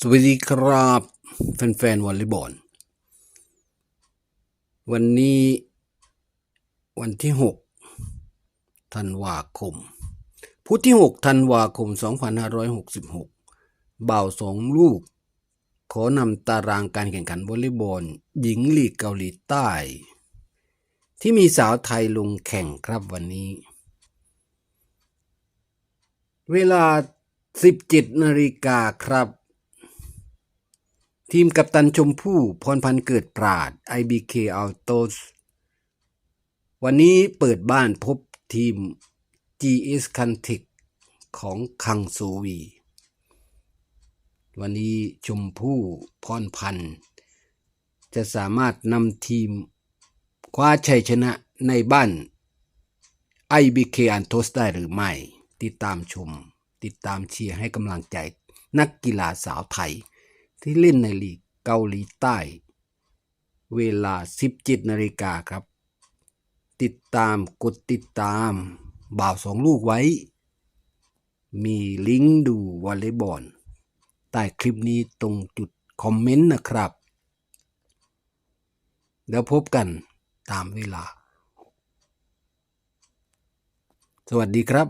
สวัสดีครับ แฟนๆวอลเลย์บอลวันนี้วันที่ 6 ธันวาคม พุธที่ 6 ธันวาคม 2566 บ่าวสองลูก ขอนำตารางการแข่งขันวอลเลย์บอลหญิงลีกเกาหลีใต้ ที่มีสาวไทยลงแข่งครับวันนี้ เวลา 17นาฬิกาครับ ทีมกัปตันชมพู่พรพันธ์เกิดปราด IBK Autos วันนี้เปิดบ้านพบทีม GS c a n t e c ของคังโซวี วันนี้ชมพู่พรพันธ์ จะสามารถนำทีม คว้าชัยชนะในบ้าน IBK Autos ได้หรือไม่ ติดตามชม ติดตามเชียร์ให้กำลังใจนักกีฬาสาวไทย ที่เล่นในลีกเกาหลีใต้ เวลา 17นาฬิกาครับ ติดตามกดติดตามบ่าวสองลูกไว้ มีลิงก์ดูวอลเลย์บอลใต้คลิปนี้ตรงจุดคอมเมนต์นะครับ แล้วพบกันตามเวลา สวัสดีครับ